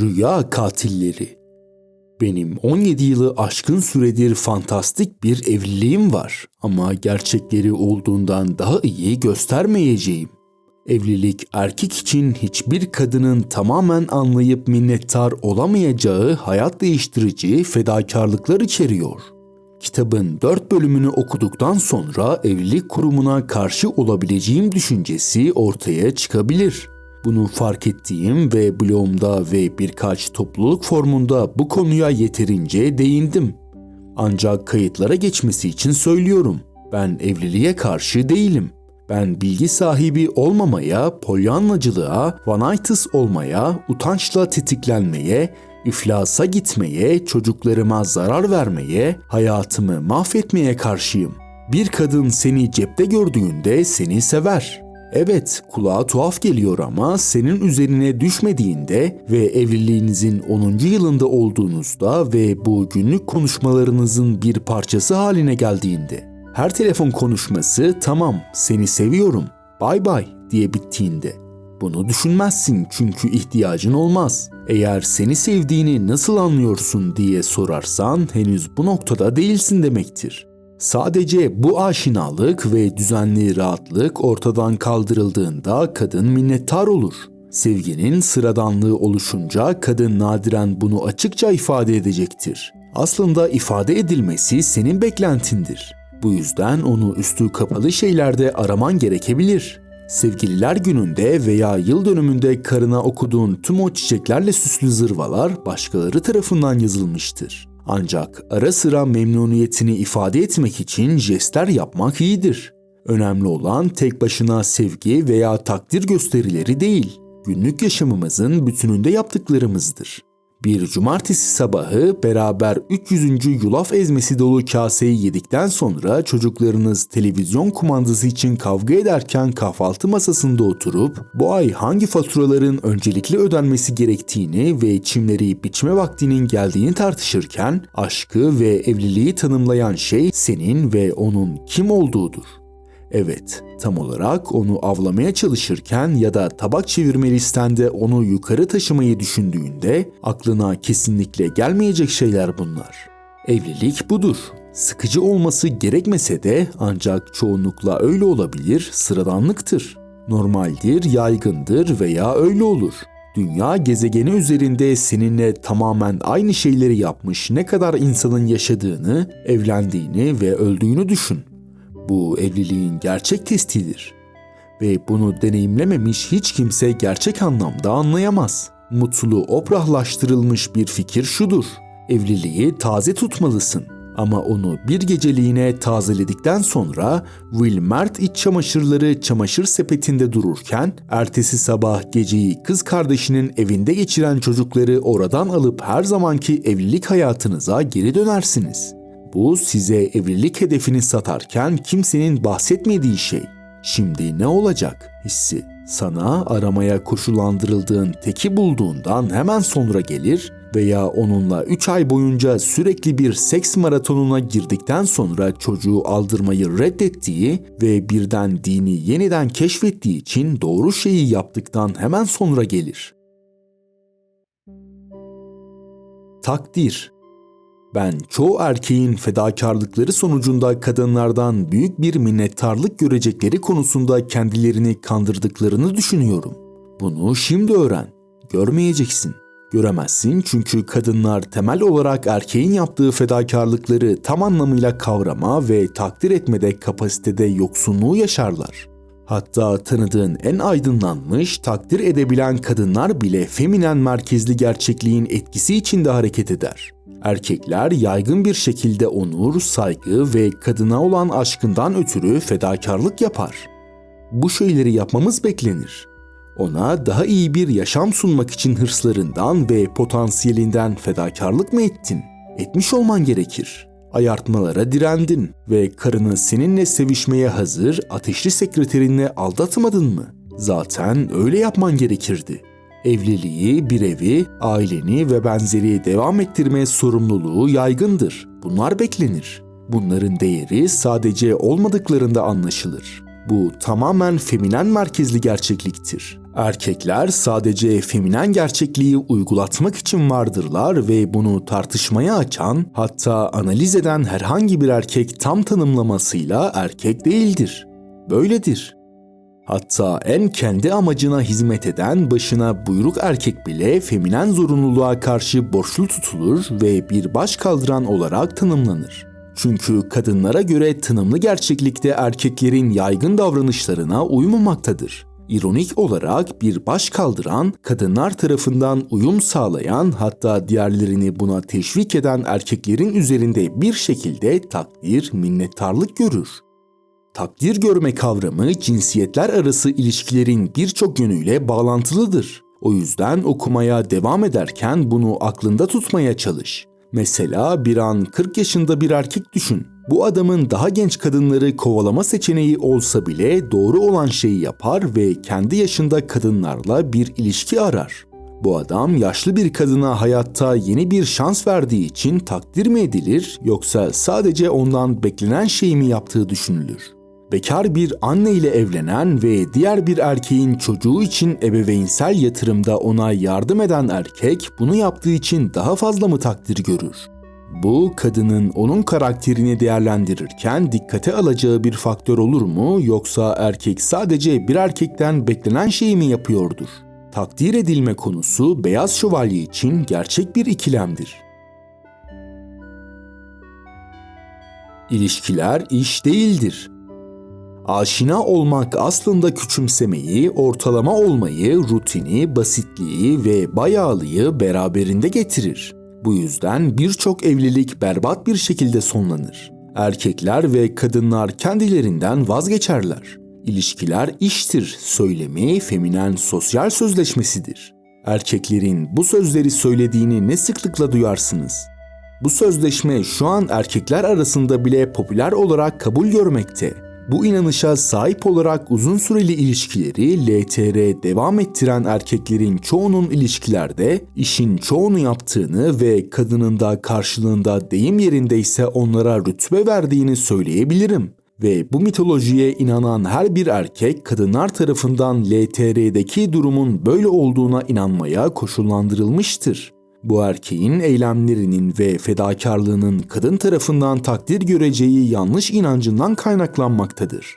Rüya katilleri. Benim 17 yılı aşkın süredir fantastik bir evliliğim var ama gerçekleri olduğundan daha iyi göstermeyeceğim. Evlilik erkek için hiçbir kadının tamamen anlayıp minnettar olamayacağı hayat değiştirici fedakarlıklar içeriyor. Kitabın dört bölümünü okuduktan sonra evlilik kurumuna karşı olabileceğim düşüncesi ortaya çıkabilir. Bunu fark ettiğim ve blogumda ve birkaç topluluk formunda bu konuya yeterince değindim. Ancak kayıtlara geçmesi için söylüyorum. Ben evliliğe karşı değilim. Ben bilgi sahibi olmamaya, polyanlacılığa, vanaytıs olmaya, utançla tetiklenmeye, iflasa gitmeye, çocuklarıma zarar vermeye, hayatımı mahvetmeye karşıyım. Bir kadın seni cepte gördüğünde seni sever. Evet, kulağa tuhaf geliyor ama senin üzerine düşmediğinde ve evliliğinizin 10. yılında olduğunuzda ve bu günlük konuşmalarınızın bir parçası haline geldiğinde, her telefon konuşması tamam seni seviyorum, bay bay diye bittiğinde bunu düşünmezsin çünkü ihtiyacın olmaz. Eğer seni sevdiğini nasıl anlıyorsun diye sorarsan henüz bu noktada değilsin demektir. Sadece bu aşinalık ve düzenli rahatlık ortadan kaldırıldığında kadın minnettar olur. Sevginin sıradanlığı oluşunca kadın nadiren bunu açıkça ifade edecektir. Aslında ifade edilmesi senin beklentindir. Bu yüzden onu üstü kapalı şeylerde araman gerekebilir. Sevgililer gününde veya yıl dönümünde karına okuduğun tüm o çiçeklerle süslü zırvalar başkaları tarafından yazılmıştır. Ancak ara sıra memnuniyetini ifade etmek için jestler yapmak iyidir. Önemli olan tek başına sevgi veya takdir gösterileri değil, günlük yaşamımızın bütününde yaptıklarımızdır. Bir cumartesi sabahı beraber 300. yulaf ezmesi dolu kaseyi yedikten sonra çocuklarınız televizyon kumandası için kavga ederken kahvaltı masasında oturup bu ay hangi faturaların öncelikli ödenmesi gerektiğini ve çimleri biçme vaktinin geldiğini tartışırken aşkı ve evliliği tanımlayan şey senin ve onun kim olduğudur. Evet, tam olarak onu avlamaya çalışırken ya da tabak çevirme listende onu yukarı taşımayı düşündüğünde aklına kesinlikle gelmeyecek şeyler bunlar. Evlilik budur. Sıkıcı olması gerekmese de ancak çoğunlukla öyle olabilir, sıradanlıktır. Normaldir, yaygındır veya öyle olur. Dünya gezegeni üzerinde seninle tamamen aynı şeyleri yapmış ne kadar insanın yaşadığını, evlendiğini ve öldüğünü düşün. Bu evliliğin gerçek testidir. Ve bunu deneyimlememiş hiç kimse gerçek anlamda anlayamaz. Mutlu, oprahlaştırılmış bir fikir şudur. Evliliği taze tutmalısın. Ama onu bir geceliğine tazeledikten sonra Will Mert iç çamaşırları çamaşır sepetinde dururken ertesi sabah geceyi kız kardeşinin evinde geçiren çocukları oradan alıp her zamanki evlilik hayatınıza geri dönersiniz. Bu size evlilik hedefini satarken kimsenin bahsetmediği şey. Şimdi ne olacak hissi. Sana aramaya koşullandırıldığın teki bulduğundan hemen sonra gelir veya onunla 3 ay boyunca sürekli bir seks maratonuna girdikten sonra çocuğu aldırmayı reddettiği ve birden dini yeniden keşfettiği için doğru şeyi yaptıktan hemen sonra gelir. Takdir ben çoğu erkeğin fedakarlıkları sonucunda kadınlardan büyük bir minnettarlık görecekleri konusunda kendilerini kandırdıklarını düşünüyorum. Bunu şimdi öğren. Görmeyeceksin. Göremezsin çünkü kadınlar temel olarak erkeğin yaptığı fedakarlıkları tam anlamıyla kavrama ve takdir etmede kapasitede yoksunluğu yaşarlar. Hatta tanıdığın en aydınlanmış, takdir edebilen kadınlar bile feminen merkezli gerçekliğin etkisi içinde hareket eder. Erkekler yaygın bir şekilde onur, saygı ve kadına olan aşkından ötürü fedakarlık yapar. Bu şeyleri yapmamız beklenir. Ona daha iyi bir yaşam sunmak için hırslarından ve potansiyelinden fedakarlık mı ettin? Etmiş olman gerekir. Ayartmalara direndin ve karını seninle sevişmeye hazır ateşli sekreterinle aldatmadın mı? Zaten öyle yapman gerekirdi.'' Evliliği, bir evi, aileni ve benzeri devam ettirme sorumluluğu yaygındır. Bunlar beklenir. Bunların değeri sadece olmadıklarında anlaşılır. Bu tamamen feminen merkezli gerçekliktir. Erkekler sadece feminen gerçekliği uygulatmak için vardırlar ve bunu tartışmaya açan, hatta analiz eden herhangi bir erkek tam tanımlamasıyla erkek değildir. Böyledir. Hatta en kendi amacına hizmet eden başına buyruk erkek bile feminen zorunluluğa karşı borçlu tutulur ve bir baş kaldıran olarak tanımlanır. Çünkü kadınlara göre tanımlı gerçeklikte erkeklerin yaygın davranışlarına uymamaktadır. İronik olarak bir baş kaldıran, kadınlar tarafından uyum sağlayan hatta diğerlerini buna teşvik eden erkeklerin üzerinde bir şekilde takdir, minnettarlık görür. Takdir görme kavramı cinsiyetler arası ilişkilerin birçok yönüyle bağlantılıdır. O yüzden okumaya devam ederken bunu aklında tutmaya çalış. Mesela bir an 40 yaşında bir erkek düşün. Bu adamın daha genç kadınları kovalama seçeneği olsa bile doğru olan şeyi yapar ve kendi yaşında kadınlarla bir ilişki arar. Bu adam yaşlı bir kadına hayatta yeni bir şans verdiği için takdir mi edilir yoksa sadece ondan beklenen şeyi mi yaptığı düşünülür? Bekar bir anne ile evlenen ve diğer bir erkeğin çocuğu için ebeveynsel yatırımda ona yardım eden erkek bunu yaptığı için daha fazla mı takdir görür? Bu kadının onun karakterini değerlendirirken dikkate alacağı bir faktör olur mu yoksa erkek sadece bir erkekten beklenen şeyi mi yapıyordur? Takdir edilme konusu beyaz şövalye için gerçek bir ikilemdir. İlişkiler iş değildir. Aşina olmak aslında küçümsemeyi, ortalama olmayı, rutini, basitliği ve bayağılığı beraberinde getirir. Bu yüzden birçok evlilik berbat bir şekilde sonlanır. Erkekler ve kadınlar kendilerinden vazgeçerler. İlişkiler iştir söylemi feminen sosyal sözleşmesidir. Erkeklerin bu sözleri söylediğini ne sıklıkla duyarsınız? Bu sözleşme şu an erkekler arasında bile popüler olarak kabul görmekte. Bu inanışa sahip olarak uzun süreli ilişkileri LTR devam ettiren erkeklerin çoğunun ilişkilerde işin çoğunu yaptığını ve kadının da karşılığında deyim yerindeyse onlara rütbe verdiğini söyleyebilirim. Ve bu mitolojiye inanan her bir erkek kadınlar tarafından LTR'deki durumun böyle olduğuna inanmaya koşullandırılmıştır. Bu erkeğin eylemlerinin ve fedakarlığının kadın tarafından takdir göreceği yanlış inancından kaynaklanmaktadır.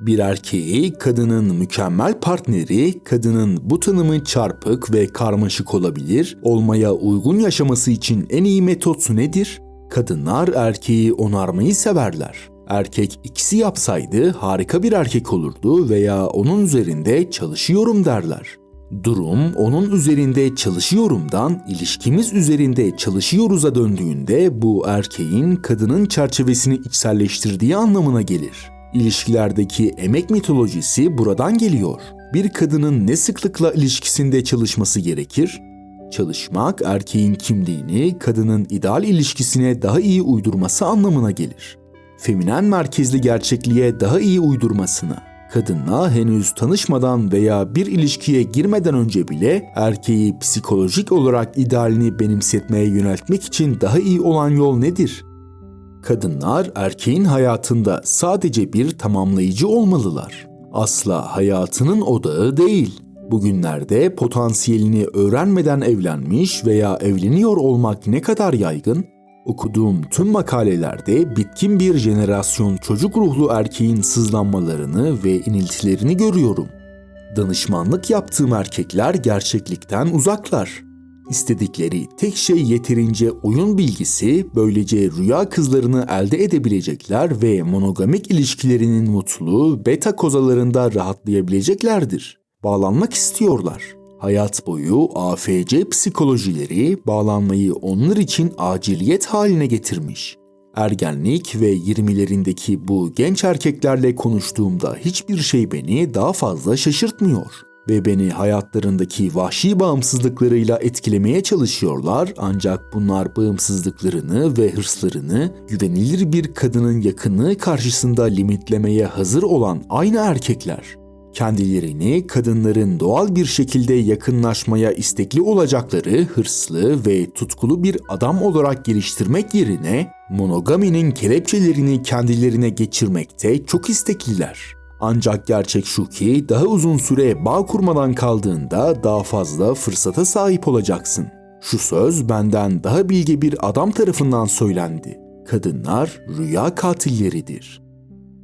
Bir erkeği kadının mükemmel partneri, kadının bu tanımı çarpık ve karmaşık olabilir, olmaya uygun yaşaması için en iyi metot nedir? Kadınlar erkeği onarmayı severler. Erkek ikisi yapsaydı harika bir erkek olurdu veya onun üzerinde çalışıyorum derler. Durum onun üzerinde çalışıyorumdan ilişkimiz üzerinde çalışıyoruz'a döndüğünde bu erkeğin kadının çerçevesini içselleştirdiği anlamına gelir. İlişkilerdeki emek mitolojisi buradan geliyor. Bir kadının ne sıklıkla ilişkisinde çalışması gerekir? Çalışmak erkeğin kimliğini kadının ideal ilişkisine daha iyi uydurması anlamına gelir. Feminen merkezli gerçekliğe daha iyi uydurmasına kadınla henüz tanışmadan veya bir ilişkiye girmeden önce bile erkeği psikolojik olarak idealini benimsetmeye yöneltmek için daha iyi olan yol nedir? Kadınlar erkeğin hayatında sadece bir tamamlayıcı olmalılar. Asla hayatının odağı değil. Bugünlerde potansiyelini öğrenmeden evlenmiş veya evleniyor olmak ne kadar yaygın? Okuduğum tüm makalelerde bitkin bir jenerasyon çocuk ruhlu erkeğin sızlanmalarını ve iniltilerini görüyorum. Danışmanlık yaptığım erkekler gerçeklikten uzaklar. İstedikleri tek şey yeterince oyun bilgisi, böylece rüya kızlarını elde edebilecekler ve monogamik ilişkilerinin mutlu, beta kozalarında rahatlayabileceklerdir. Bağlanmak istiyorlar. Hayat boyu AFC psikolojileri bağlanmayı onlar için aciliyet haline getirmiş. Ergenlik ve 20'lerindeki bu genç erkeklerle konuştuğumda hiçbir şey beni daha fazla şaşırtmıyor ve beni hayatlarındaki vahşi bağımsızlıklarıyla etkilemeye çalışıyorlar ancak bunlar bağımsızlıklarını ve hırslarını güvenilir bir kadının yakınlığı karşısında limitlemeye hazır olan aynı erkekler kendilerini kadınların doğal bir şekilde yakınlaşmaya istekli olacakları hırslı ve tutkulu bir adam olarak geliştirmek yerine monogaminin kelepçelerini kendilerine geçirmekte çok istekliler. Ancak gerçek şu ki daha uzun süre bağ kurmadan kaldığında daha fazla fırsata sahip olacaksın. Şu söz benden daha bilge bir adam tarafından söylendi. Kadınlar rüya katilleridir.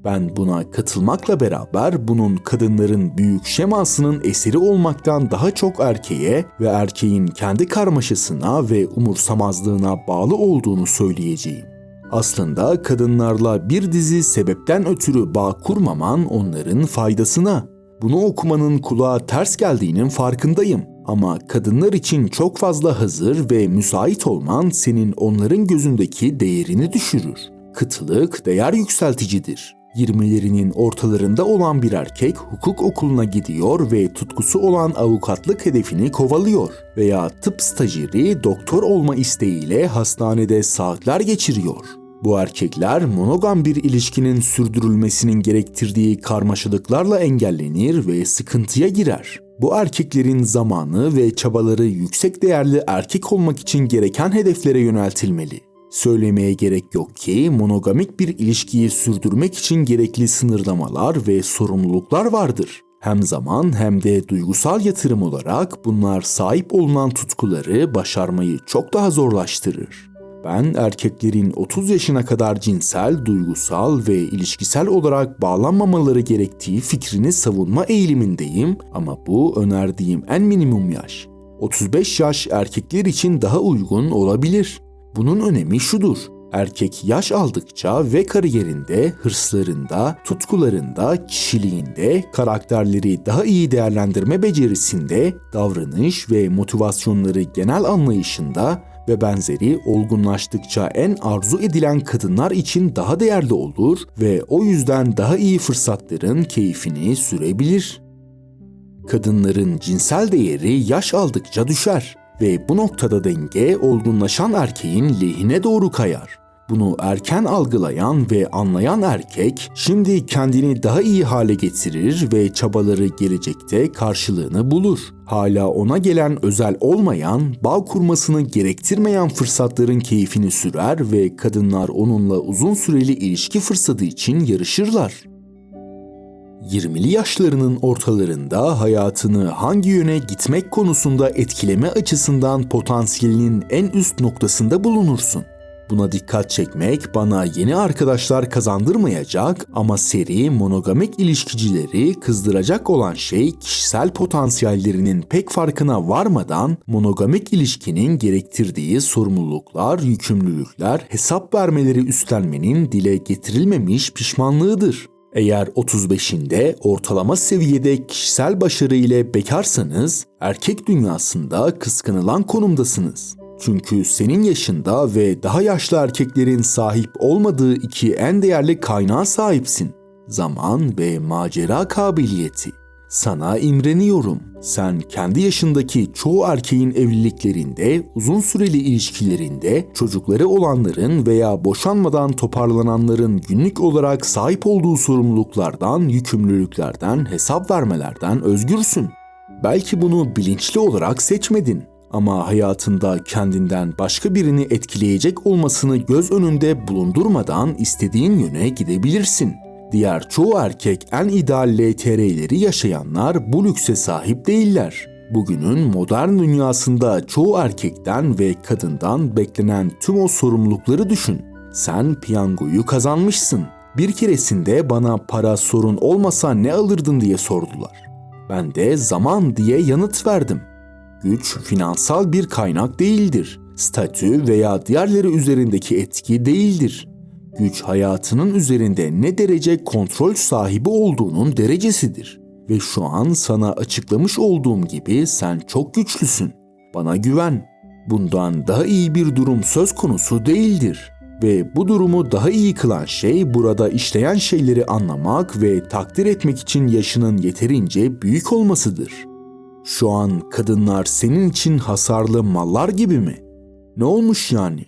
Ben buna katılmakla beraber bunun kadınların büyük şemasının eseri olmaktan daha çok erkeğe ve erkeğin kendi karmaşasına ve umursamazlığına bağlı olduğunu söyleyeceğim. Aslında kadınlarla bir dizi sebepten ötürü bağ kurmaman onların faydasına. Bunu okumanın kulağa ters geldiğinin farkındayım. Ama kadınlar için çok fazla hazır ve müsait olman senin onların gözündeki değerini düşürür. Kıtlık değer yükselticidir. 20'lerinin ortalarında olan bir erkek hukuk okuluna gidiyor ve tutkusu olan avukatlık hedefini kovalıyor veya tıp stajyeri doktor olma isteğiyle hastanede saatler geçiriyor. Bu erkekler monogam bir ilişkinin sürdürülmesinin gerektirdiği karmaşalıklarla engellenir ve sıkıntıya girer. Bu erkeklerin zamanı ve çabaları yüksek değerli erkek olmak için gereken hedeflere yöneltilmeli. Söylemeye gerek yok ki monogamik bir ilişkiyi sürdürmek için gerekli sınırlamalar ve sorumluluklar vardır. Hem zaman hem de duygusal yatırım olarak bunlar sahip olunan tutkuları başarmayı çok daha zorlaştırır. Ben erkeklerin 30 yaşına kadar cinsel, duygusal ve ilişkisel olarak bağlanmamaları gerektiği fikrini savunma eğilimindeyim ama bu önerdiğim en minimum yaş. 35 yaş erkekler için daha uygun olabilir. Bunun önemi şudur. Erkek yaş aldıkça ve kariyerinde, hırslarında, tutkularında, kişiliğinde, karakterleri daha iyi değerlendirme becerisinde, davranış ve motivasyonları genel anlayışında ve benzeri olgunlaştıkça en arzu edilen kadınlar için daha değerli olur ve o yüzden daha iyi fırsatların keyfini sürebilir. Kadınların cinsel değeri yaş aldıkça düşer ve bu noktada denge olgunlaşan erkeğin lehine doğru kayar. Bunu erken algılayan ve anlayan erkek şimdi kendini daha iyi hale getirir ve çabaları gelecekte karşılığını bulur. Hala ona gelen özel olmayan, bağ kurmasını gerektirmeyen fırsatların keyfini sürer ve kadınlar onunla uzun süreli ilişki fırsatı için yarışırlar. 20'li yaşlarının ortalarında hayatını hangi yöne gitmek konusunda etkileme açısından potansiyelinin en üst noktasında bulunursun. Buna dikkat çekmek bana yeni arkadaşlar kazandırmayacak ama seri monogamik ilişkicileri kızdıracak olan şey kişisel potansiyellerinin pek farkına varmadan monogamik ilişkinin gerektirdiği sorumluluklar, yükümlülükler, hesap vermeleri üstlenmenin dile getirilmemiş pişmanlığıdır. Eğer 35'inde ortalama seviyede kişisel başarı ile bekarsanız erkek dünyasında kıskanılan konumdasınız. Çünkü senin yaşında ve daha yaşlı erkeklerin sahip olmadığı iki en değerli kaynağa sahipsin. Zaman ve macera kabiliyeti. Sana imreniyorum. Sen kendi yaşındaki çoğu erkeğin evliliklerinde, uzun süreli ilişkilerinde, çocukları olanların veya boşanmadan toparlananların günlük olarak sahip olduğu sorumluluklardan, yükümlülüklerden, hesap vermelerden özgürsün. Belki bunu bilinçli olarak seçmedin ama hayatında kendinden başka birini etkileyecek olmasını göz önünde bulundurmadan istediğin yöne gidebilirsin. Diğer çoğu erkek en ideal LTR'leri yaşayanlar bu lükse sahip değiller. Bugünün modern dünyasında çoğu erkekten ve kadından beklenen tüm o sorumlulukları düşün. Sen piyangoyu kazanmışsın. Bir keresinde bana para sorun olmasa ne alırdın diye sordular. Ben de zaman diye yanıt verdim. Güç finansal bir kaynak değildir. Statü veya diğerleri üzerindeki etki değildir. Güç hayatının üzerinde ne derece kontrol sahibi olduğunun derecesidir. Ve şu an sana açıklamış olduğum gibi sen çok güçlüsün. Bana güven. Bundan daha iyi bir durum söz konusu değildir. Ve bu durumu daha iyi kılan şey burada işleyen şeyleri anlamak ve takdir etmek için yaşının yeterince büyük olmasıdır.'' Şu an kadınlar senin için hasarlı mallar gibi mi? Ne olmuş yani?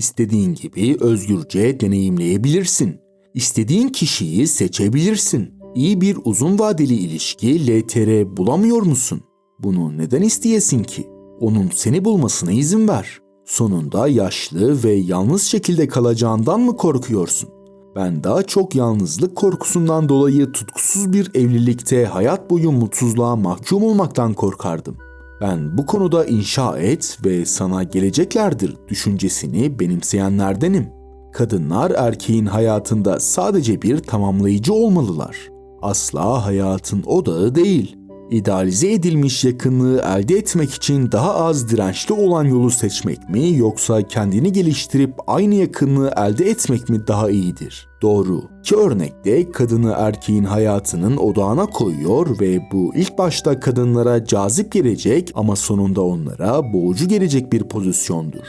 İstediğin gibi özgürce deneyimleyebilirsin. İstediğin kişiyi seçebilirsin. İyi bir uzun vadeli ilişki LTR bulamıyor musun? Bunu neden isteyesin ki? Onun seni bulmasına izin ver. Sonunda yaşlı ve yalnız şekilde kalacağından mı korkuyorsun? Ben daha çok yalnızlık korkusundan dolayı tutkusuz bir evlilikte hayat boyu mutsuzluğa mahkum olmaktan korkardım. Ben bu konuda inşa et ve sana geleceklerdir düşüncesini benimseyenlerdenim. Kadınlar erkeğin hayatında sadece bir tamamlayıcı olmalılar. Asla hayatın odağı değil. İdealize edilmiş yakınlığı elde etmek için daha az dirençli olan yolu seçmek mi yoksa kendini geliştirip aynı yakınlığı elde etmek mi daha iyidir? Doğru. İki örnekte kadını erkeğin hayatının odağına koyuyor ve bu ilk başta kadınlara cazip gelecek ama sonunda onlara boğucu gelecek bir pozisyondur.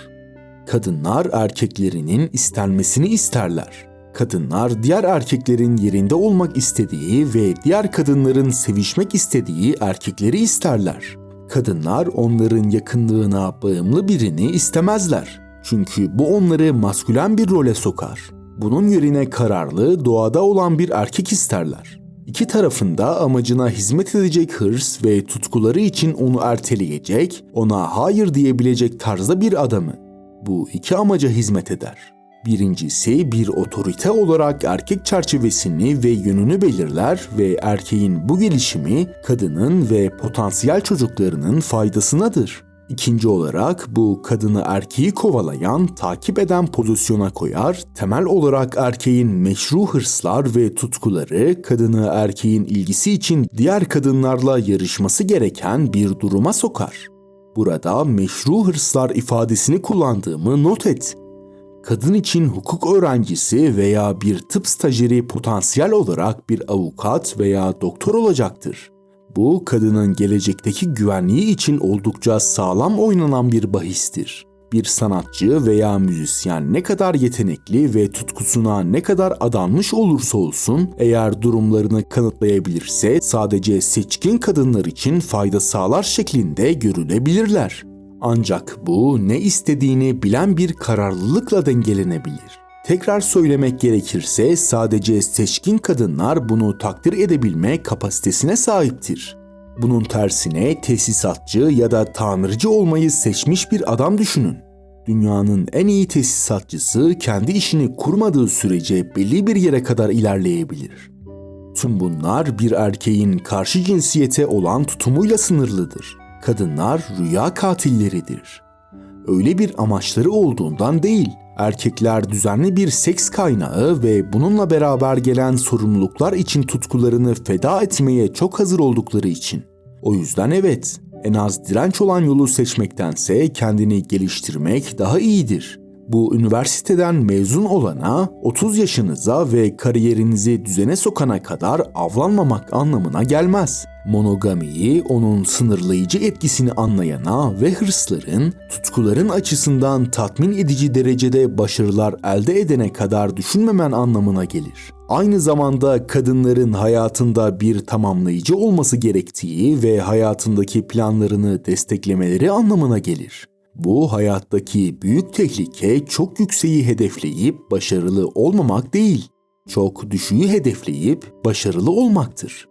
Kadınlar erkeklerinin istenmesini isterler. Kadınlar diğer erkeklerin yerinde olmak istediği ve diğer kadınların sevişmek istediği erkekleri isterler. Kadınlar onların yakınlığına bağımlı birini istemezler. Çünkü bu onları maskülen bir role sokar. Bunun yerine kararlı, doğada olan bir erkek isterler. İki tarafında amacına hizmet edecek hırs ve tutkuları için onu erteleyecek, ona hayır diyebilecek tarzda bir adamı. Bu iki amaca hizmet eder. Birincisi bir otorite olarak erkek çerçevesini ve yönünü belirler ve erkeğin bu gelişimi kadının ve potansiyel çocuklarının faydasınadır. İkinci olarak bu kadını erkeği kovalayan, takip eden pozisyona koyar, temel olarak erkeğin meşru hırslar ve tutkuları kadını erkeğin ilgisi için diğer kadınlarla yarışması gereken bir duruma sokar. Burada meşru hırslar ifadesini kullandığımı not et kadın için hukuk öğrencisi veya bir tıp stajyeri potansiyel olarak bir avukat veya doktor olacaktır. Bu kadının gelecekteki güvenliği için oldukça sağlam oynanan bir bahistir. Bir sanatçı veya müzisyen ne kadar yetenekli ve tutkusuna ne kadar adanmış olursa olsun eğer durumlarını kanıtlayabilirse sadece seçkin kadınlar için fayda sağlar şeklinde görülebilirler. Ancak bu ne istediğini bilen bir kararlılıkla dengelenebilir. Tekrar söylemek gerekirse sadece seçkin kadınlar bunu takdir edebilme kapasitesine sahiptir. Bunun tersine tesisatçı ya da tamirci olmayı seçmiş bir adam düşünün. Dünyanın en iyi tesisatçısı kendi işini kurmadığı sürece belli bir yere kadar ilerleyebilir. Tüm bunlar bir erkeğin karşı cinsiyete olan tutumuyla sınırlıdır. Kadınlar rüya katilleridir. Öyle bir amaçları olduğundan değil, erkekler düzenli bir seks kaynağı ve bununla beraber gelen sorumluluklar için tutkularını feda etmeye çok hazır oldukları için. O yüzden evet, en az direnç olan yolu seçmektense kendini geliştirmek daha iyidir. Bu üniversiteden mezun olana 30 yaşınıza ve kariyerinizi düzene sokana kadar avlanmamak anlamına gelmez. Monogamiyi onun sınırlayıcı etkisini anlayana ve hırsların, tutkuların açısından tatmin edici derecede başarılar elde edene kadar düşünmemen anlamına gelir. Aynı zamanda kadınların hayatında bir tamamlayıcı olması gerektiği ve hayatındaki planlarını desteklemeleri anlamına gelir. Bu hayattaki büyük tehlike çok yükseği hedefleyip başarılı olmamak değil, çok düşüğü hedefleyip başarılı olmaktır.